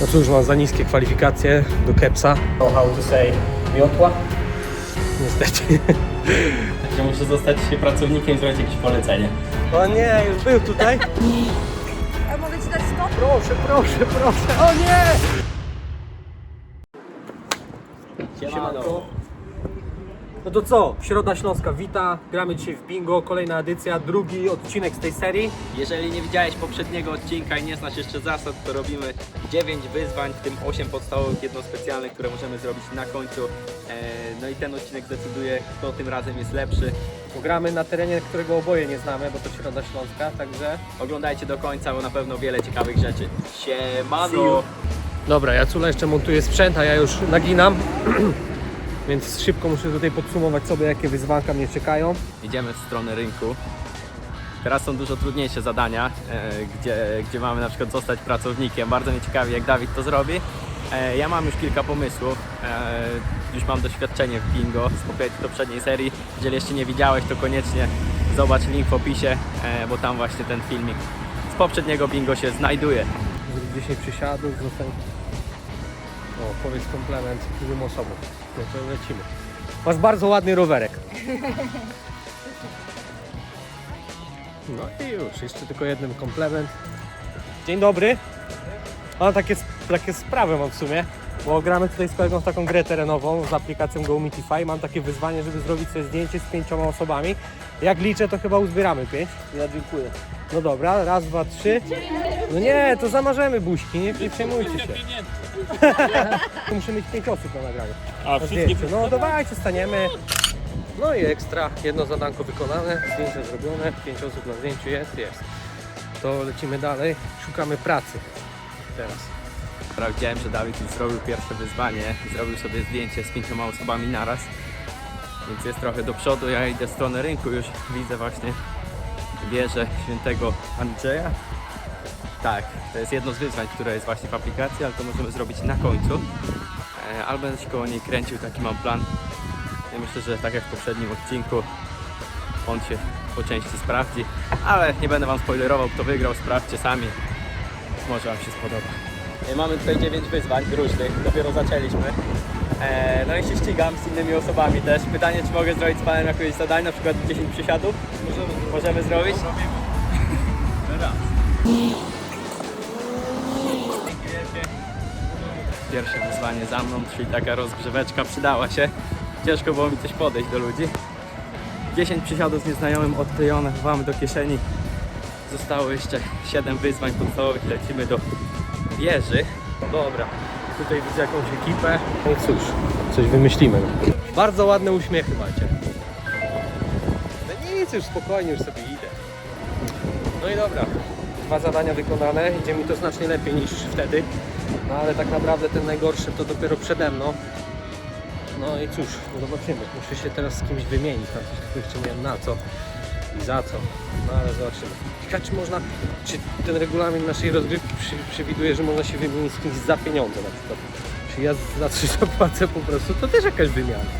No cóż, mam za niskie kwalifikacje do kepsa. Know how to say miotła? Niestety. Że muszę zostać pracownikiem i zrobić jakieś polecenie. O nie, już był tutaj. A mogę ci dać stop? Proszę, proszę, proszę. O nie! Siemano. No to co? Środa Śląska wita. Gramy dzisiaj w bingo. Kolejna edycja, drugi odcinek z tej serii. Jeżeli nie widziałeś poprzedniego odcinka i nie znasz jeszcze zasad, to robimy 9 wyzwań, w tym 8 podstawowych, jedno specjalne, które możemy zrobić na końcu. E, No i ten odcinek decyduje, kto tym razem jest lepszy. Gramy na terenie, którego oboje nie znamy, bo to Środa Śląska, także... Oglądajcie do końca, bo na pewno wiele ciekawych rzeczy. See you. Siemano! Dobra, Jacula jeszcze montuje sprzęt, a ja już naginam. Więc szybko muszę tutaj podsumować sobie, jakie wyzwanka mnie czekają. Idziemy w stronę rynku. Teraz są dużo trudniejsze zadania, e, gdzie, gdzie mamy na przykład zostać pracownikiem. Bardzo mnie ciekawi, jak Dawid to zrobi. E, Ja mam już kilka pomysłów. E, Już mam doświadczenie w bingo z poprzedniej- poprzedniej serii. Jeżeli jeszcze nie widziałeś, to koniecznie zobacz link w opisie, bo tam właśnie ten filmik z poprzedniego bingo się znajduje. Zrób 10 przysiadów, zostań... O, powiedz komplement drugim osobom. No to lecimy. Masz bardzo ładny rowerek. No i już, jeszcze tylko jeden komplement. Dzień dobry. Mam takie, takie sprawy mam w sumie, bo gramy tutaj z kolegą w taką grę terenową z aplikacją GoMitify. Mam takie wyzwanie, żeby zrobić sobie zdjęcie z pięcioma osobami. Jak liczę, to chyba uzbieramy pięć. Ja dziękuję. No dobra, raz, dwa, trzy. No nie, to zamarzemy buźki, nie, nie przejmujcie się. Muszę mieć pięć osób na nagraniu. A Na zdjęciu. No dawajcie, staniemy. No i ekstra, jedno zadanko wykonane, zdjęcie zrobione, pięć osób na zdjęciu jest, jest. To lecimy dalej, szukamy pracy teraz. Sprawdziłem, że Dawid już zrobił pierwsze wyzwanie i zrobił sobie zdjęcie z pięcioma osobami naraz. Więc jest trochę do przodu, ja idę w stronę rynku już. Widzę właśnie wieżę świętego Andrzeja. Tak, to jest jedno z wyzwań, które jest właśnie w aplikacji, ale to możemy zrobić na końcu. E, Ale będę się koło niej kręcił, taki mam plan. Ja myślę, że tak jak w poprzednim odcinku, on się po części sprawdzi. Ale nie będę Wam spoilerował, kto wygrał, sprawdźcie sami. Może Wam się spodoba. E, Mamy tutaj 9 wyzwań różnych, dopiero zaczęliśmy. E, no i się ścigam z innymi osobami też. Pytanie, czy mogę zrobić z Panem jakieś zadanie, na przykład 10 przysiadów? Możemy, zrobić? Pierwsze wyzwanie za mną, czyli taka rozgrzeweczka przydała się. Ciężko było mi coś podejść do ludzi. 10 przysiadów z nieznajomym odklejone, chowamy do kieszeni. Zostało jeszcze 7 wyzwań podstawowych, lecimy do wieży. Dobra, tutaj widzę jakąś ekipę. No i cóż, coś wymyślimy. Bardzo ładne uśmiechy macie. No już spokojnie, już sobie idę. No i dobra, dwa zadania wykonane, idzie mi to znacznie lepiej niż wtedy. No ale tak naprawdę ten najgorszy to dopiero przede mną. No i cóż, no zobaczymy. Muszę się teraz z kimś wymienić, na coś jeszcze nie wiem na co i za co. No ale zobaczymy. Ciekawe, czy można, czy ten regulamin naszej rozgrywki przewiduje, że można się wymienić z kimś za pieniądze na przykład. Czy ja za coś zapłacę po prostu, to też jakaś wymiana.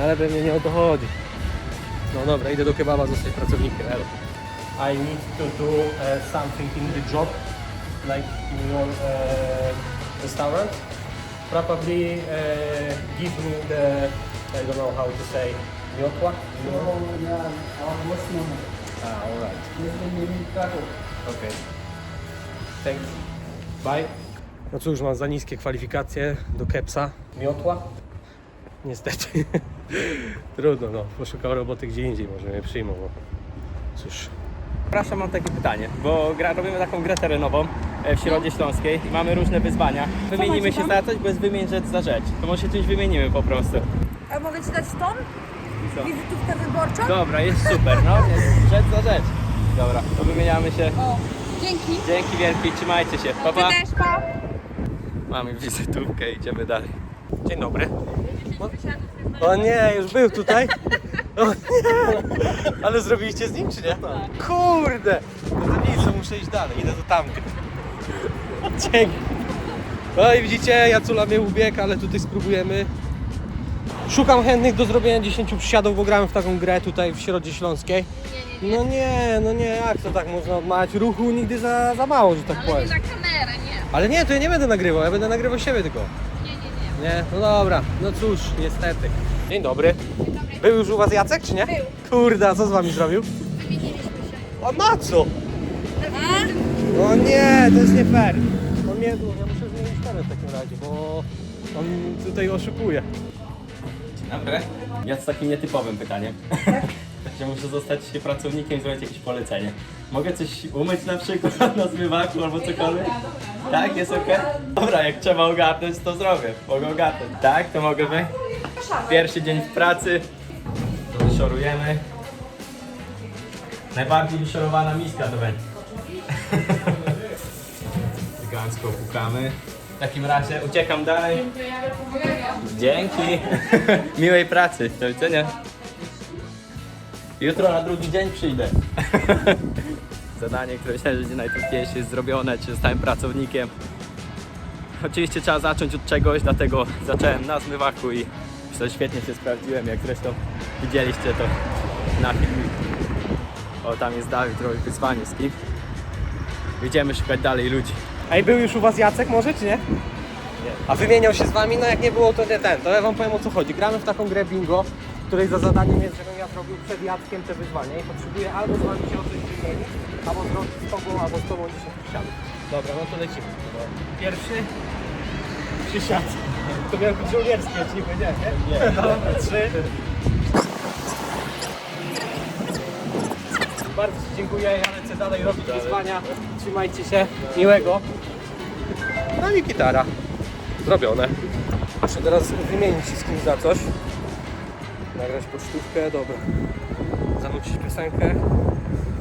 Ale pewnie nie o to chodzi. No dobra, idę do kebaba zostać pracownikiem. Elo. I need to do uh, something in the job, like in your uh, restaurant. Probably uh, give me the, I don't know how to say, miotła? Ah, alright. Okay. Thanks. Bye. No cóż, mam za niskie kwalifikacje do kepsa. Miotła? Niestety. Trudno, no. Poszukał roboty gdzie indziej, może mnie przyjmą. Bo... Cóż. Przepraszam, mam takie pytanie, bo gra, robimy taką grę terenową e, w Środzie Śląskiej i mamy różne wyzwania. Wymienimy się za coś, bo jest wymień rzecz za rzecz. To może się czymś wymienimy po prostu. A mogę ci dać stąd? Co? Wizytówkę wyborczą? Dobra, jest super, no. Jest rzecz za rzecz. Dobra, to wymieniamy się. O, dzięki. Dzięki wielkie, trzymajcie się. Pa, Ty pa. też, pa. Mamy wizytówkę, idziemy dalej. Dzień dobry. O nie, już był tutaj. O nie! Ale zrobiliście z nim, czy nie? Kurde! No to nic, to muszę iść dalej, idę do tamtych. Dzięki. No i widzicie, Jacula mnie ubiegł, ale tutaj spróbujemy. Szukam chętnych do zrobienia 10 przysiadów, bo gramy w taką grę tutaj w Środzie Śląskiej. No nie, no nie, jak to tak można odmawiać? Ruchu nigdy za, za mało, że tak powiem. na kamerę, nie. Ale nie, to ja nie będę nagrywał, ja będę nagrywał siebie tylko. Nie? No dobra, no cóż, niestety. Dzień dobry. Był już u was Jacek, czy nie? Był. Kurde, a co z wami zrobił? Wymieniliśmy się. A na co? A? O nie, to jest nie fair. On mnie, ja muszę zmienić teren w takim razie, bo on tutaj oszukuje. Dzień dobry. Ja z takim nietypowym pytaniem. Że muszę zostać pracownikiem i zrobić jakieś polecenie. Mogę coś umyć na przykład na zmywaku albo cokolwiek? Tak, jest ok? Dobra, jak trzeba ogarnąć, to zrobię. Mogę ogarnąć. Tak, to mogę wy? Pierwszy dzień w pracy. To wyszorujemy. Najbardziej wyszorowana miska to będzie. Elegancko pukamy. W takim razie uciekam dalej. Dzięki. Miłej pracy. Do widzenia. Jutro na drugi dzień przyjdę. Zadanie, które myślałem, że będzie najtrudniejsze jest zrobione, czy zostałem pracownikiem. Oczywiście trzeba zacząć od czegoś, dlatego zacząłem na zmywaku i myślę, świetnie się sprawdziłem. Jak zresztą widzieliście to na filmiku. O, tam jest Dawid, robi wyzwanie z kim. Idziemy szukać dalej ludzi. Ej, był już u was Jacek może, czy nie? A wymieniał się z wami? No jak nie było, to nie ten. To ja wam powiem o co chodzi. Gramy w taką grę bingo, której za zadaniem jest, żebym ja zrobił przed Jackiem te wyzwanie i potrzebuję albo z wami się o coś albo zrobić z tobą, albo z tobą 10 przysiadów. Dobra, no to lecimy. Pierwszy przysiad. To miał być żołnierski, ja ci nie powiedziałem, nie? Nie. Dobra, trzy. Bardzo Ci dziękuję, ja lecę dalej robić wyzwania. Trzymajcie się, miłego. No i gitara. Zrobione. Muszę teraz wymienić się z kimś za coś. Nagrać pocztówkę, dobra. Zanucić piosenkę.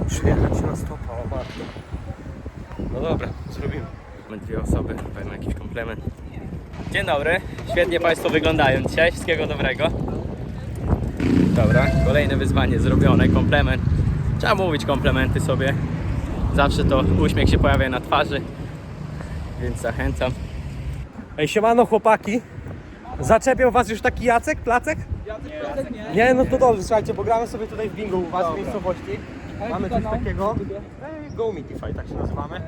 Przyjechać na stopa, o matko. No dobra, zrobimy. Mamy dwie osoby, powiem jakiś komplement. Dzień dobry, świetnie Państwo wyglądają dzisiaj, wszystkiego dobrego. Dobra, kolejne wyzwanie zrobione, komplement. Trzeba mówić komplementy sobie. Zawsze to uśmiech się pojawia na twarzy, więc zachęcam. Ej, siemano chłopaki. Zaczepiał was już taki Jacek, Placek? Nie. Nie, no to dobrze, słuchajcie, bo gramy sobie tutaj w bingo u was w miejscowości. Mamy coś takiego. Go Meetify, tak się nazywamy.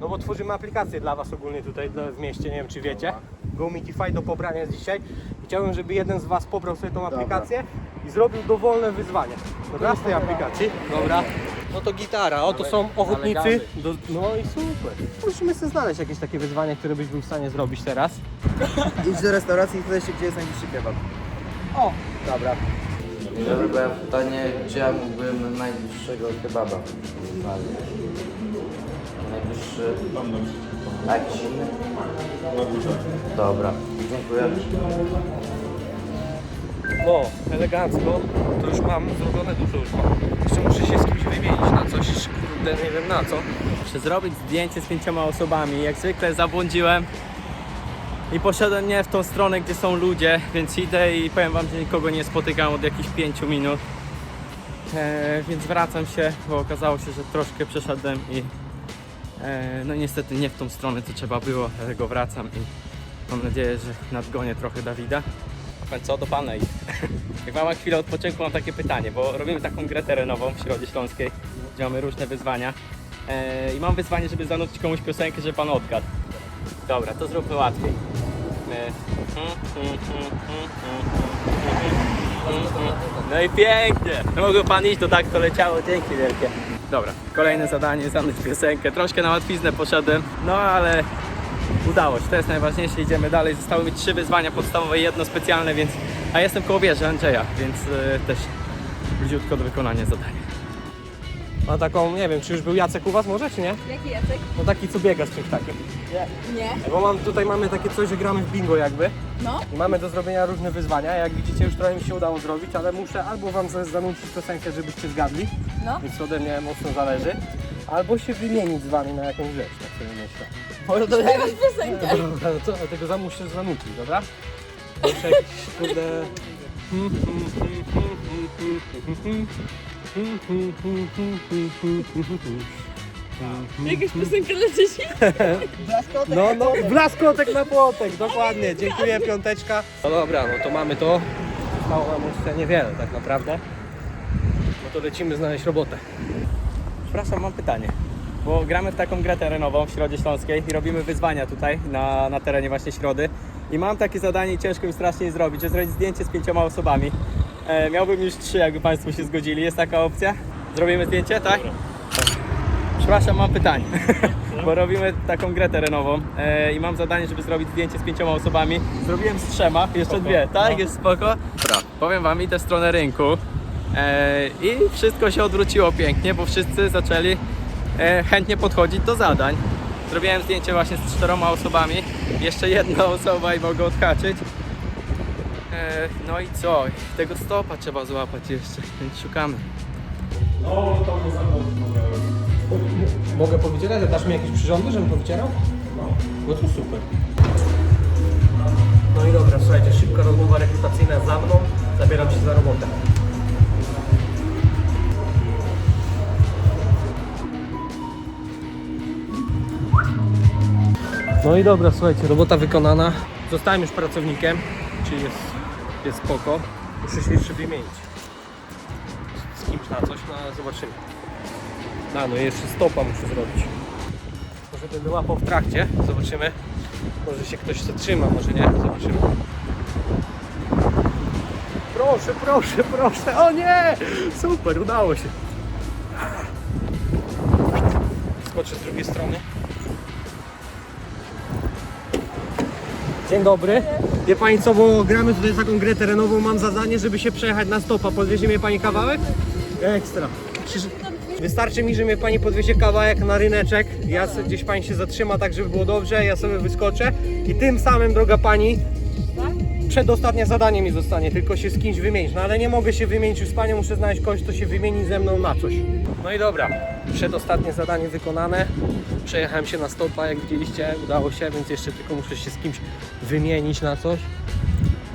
No bo tworzymy aplikację dla was ogólnie tutaj dla- w mieście, nie wiem czy wiecie. Go Meetify do pobrania jest dzisiaj. Chciałbym, żeby jeden z was pobrał sobie tą aplikację i zrobił dowolne wyzwanie. Dobra, z tej aplikacji. Dobra. No to gitara, oto są ochotnicy. Do, no i super. Musimy sobie znaleźć jakieś takie wyzwanie, które byś był w stanie zrobić teraz. Idź do restauracji i pytaj się, gdzie jest najbliższy kebab. O, dobra. Robię pytanie, gdzie ja mógłbym najbliższego kebaba znaleźć. Najbliższy... A? Dobra, dziękuję. No, elegancko. To już mam zrobione dużo już. Jeszcze muszę się z kimś wymienić na coś, kurde, nie wiem na co. Muszę zrobić zdjęcie z pięcioma osobami. Jak zwykle zabłądziłem i poszedłem nie w tą stronę, gdzie są ludzie, więc idę i powiem wam, że nikogo nie spotykam od jakichś pięciu minut. E, więc wracam się, bo okazało się, że troszkę przeszedłem i e, no niestety nie w tą stronę, co trzeba było, dlatego wracam i mam nadzieję, że nadgonię trochę Dawida. Co do pana i jak mam chwilę odpoczynku, mam takie pytanie, bo robimy taką grę terenową w Środzie Śląskiej, gdzie mamy różne wyzwania. E, I mam wyzwanie, żeby zanucić komuś piosenkę, żeby pan odgadł. Dobra, to zróbmy łatwiej. No i pięknie! No Mógł pan iść, to tak to leciało, dzięki wielkie. Dobra, kolejne zadanie, zanuć piosenkę. Troszkę na łatwiznę poszedłem, no ale udało się, to jest najważniejsze, idziemy dalej. Zostały mi trzy wyzwania podstawowe i jedno specjalne, więc... A jestem koło wieży Andrzeja, więc e, też bliziutko do wykonania zadania. Ma taką, nie wiem, czy już był Jacek u was może, czy nie? Jaki Jacek? No taki, co biega z czymś takim. Nie. Bo mam, tutaj mamy takie coś, że gramy w bingo jakby. No. I mamy do zrobienia różne wyzwania. Jak widzicie, już trochę mi się udało zrobić, ale muszę albo wam za- zanucić piosenkę, żebyście zgadli, No. więc ode mnie mocno zależy, albo się wymienić z wami na jakąś rzecz, tak sobie myślę. Jakaś piosenka. Dobra, no to dlatego za muszę zanucić, dobra? Muszę jakiś, kurde... Jakaś piosenka dla dzieci? No, no, blaskotek na płotek, dokładnie, dziękuję, piąteczka. No dobra, no to mamy to. Zostało nam jeszcze niewiele tak naprawdę. No to lecimy znaleźć robotę. Przepraszam, mam pytanie. bo gramy w taką grę terenową w Środzie Śląskiej i robimy wyzwania tutaj na, na terenie właśnie Środy. I mam takie zadanie i ciężko mi strasznie je zrobić, że zrobić zdjęcie z pięcioma osobami. E, miałbym już trzy, jakby Państwo się zgodzili. Jest taka opcja? Zrobimy zdjęcie, tak? Przepraszam, mam pytanie, bo robimy taką grę terenową e, i mam zadanie, żeby zrobić zdjęcie z pięcioma osobami. Zrobiłem z trzema, jeszcze dwie, tak? Jest spoko? Dobra, powiem Wam, idę w stronę rynku e, i wszystko się odwróciło pięknie, bo wszyscy zaczęli e, chętnie podchodzić do zadań. Zrobiłem zdjęcie właśnie z czteroma osobami, jeszcze jedna osoba i mogę odhaczyć. No i co? Tego stopa trzeba złapać jeszcze, więc szukamy. Mogę powycierać? Dasz mi jakieś przyrządy, żebym powycierał? No. No to super. No i dobra, słuchajcie, szybka rozmowa rekrutacyjna za mną. Zabieram się za robotę. No i dobra, słuchajcie, robota wykonana. Zostałem już pracownikiem, czyli jest, jest spoko. Muszę się jeszcze wymienić. Z kimś na coś, no ale zobaczymy. A, no jeszcze stopa muszę zrobić. Może będę łapał w trakcie, zobaczymy. Może się ktoś zatrzyma, może nie, zobaczymy. Proszę, proszę, proszę, o nie! Super, udało się. Skoczę z drugiej strony. Dzień dobry. Wie Pani co, bo gramy tutaj taką grę terenową, mam zadanie, żeby się przejechać na stopa. Podwiezie mnie Pani kawałek? Ekstra. Wystarczy mi, że mnie Pani podwiezie kawałek na ryneczek, ja gdzieś Pani się zatrzyma tak, żeby było dobrze, ja sobie wyskoczę i tym samym, droga Pani, przedostatnie zadanie mi zostanie, tylko się z kimś wymienić. No ale nie mogę się wymienić już z Panią, muszę znaleźć kogoś, kto się wymieni ze mną na coś. No i dobra, przedostatnie zadanie wykonane. Przejechałem się na stopa, jak widzieliście, udało się, więc jeszcze tylko muszę się z kimś wymienić na coś.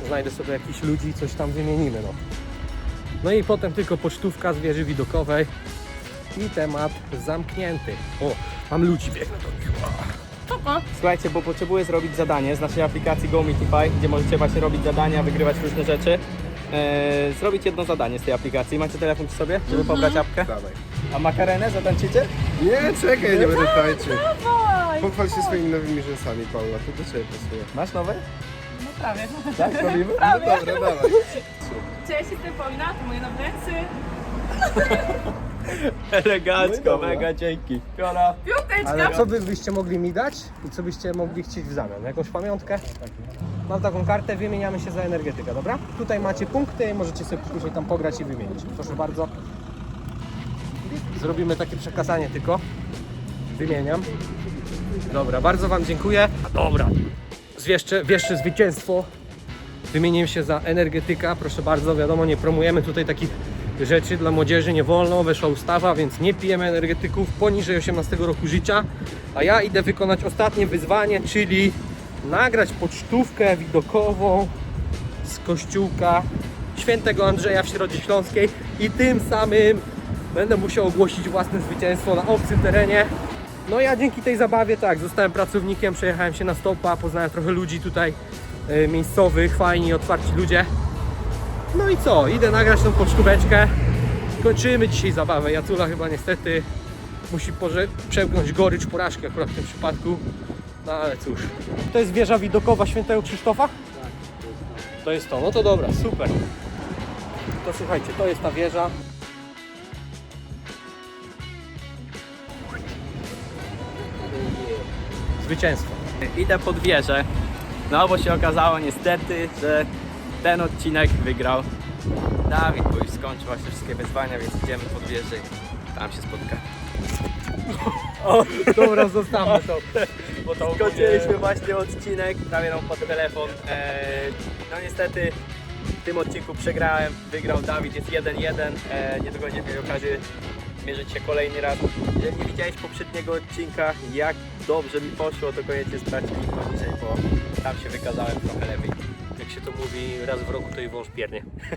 Znajdę sobie jakichś ludzi coś tam wymienimy, no. No i potem tylko pocztówka z wieży widokowej i temat zamknięty. O, mam ludzi, biegnę do nich. Słuchajcie, bo potrzebuję zrobić zadanie z naszej aplikacji GoMeetify, gdzie możecie właśnie robić zadania, wygrywać różne rzeczy. Eee, zrobić jedno zadanie z tej aplikacji. Macie telefon przy sobie, żeby pobrać apkę? Dawaj. A makarenę zatańczycie? Nie, czekaj, nie będę tańczył. Dawaj! Pochwal się swoimi nowymi rzęsami, Paula, to do Ciebie pasuje. Masz nowe? No prawie. Tak, robimy? No dobra, dawaj. Cześć, jestem Paulina, to moje nowe ręce. Elegancko, mega dzięki. Piora. Piąteczka! Ale co by byście mogli mi dać i co byście mogli chcieć w zamian? Jakąś pamiątkę? Mam taką kartę, wymieniamy się za energetykę, dobra? Tutaj macie punkty i możecie sobie później tam pograć i wymienić. Proszę bardzo. Zrobimy takie przekazanie tylko. Wymieniam. Dobra, bardzo Wam dziękuję. A dobra, zwieszczę, wieszczę zwycięstwo. Wymieniłem się za energetyka, proszę bardzo, wiadomo, nie promujemy tutaj takich rzeczy dla młodzieży, nie wolno, weszła ustawa, więc nie pijemy energetyków poniżej 18 roku życia. A ja idę wykonać ostatnie wyzwanie, czyli nagrać pocztówkę widokową z kościółka świętego Andrzeja w Środzie Śląskiej i tym samym będę musiał ogłosić własne zwycięstwo na obcym terenie. No ja dzięki tej zabawie tak, zostałem pracownikiem, przejechałem się na stopa, poznałem trochę ludzi tutaj e, miejscowych, fajni, otwarci ludzie. No i co, idę nagrać tą pocztóweczkę. Kończymy dzisiaj zabawę. Jacula chyba niestety musi przełknąć gorycz porażki akurat w tym przypadku. No ale cóż. To jest wieża widokowa świętego Krzysztofa? To jest to, no to dobra, super. To słuchajcie, to jest ta wieża. Zwycięstwo. Idę pod wieżę. No bo się okazało niestety, że ten odcinek wygrał Dawid, bo już skończył właśnie wszystkie wyzwania, więc idziemy pod wieżę i tam się spotkamy. Dobra, zostawmy to. Bo to Skończyliśmy właśnie odcinek, prawie nam pod telefon. Eee, no niestety w tym odcinku przegrałem, wygrał Dawid, jest 1-1. Eee, niedługo będziemy mieli okazję mierzyć się kolejny raz. Jeżeli nie widziałeś poprzedniego odcinka, jak dobrze mi poszło, to koniecznie sprawdź link poniżej, bo tam się wykazałem trochę lepiej. Się to mówi, raz w roku to i wąż piernie.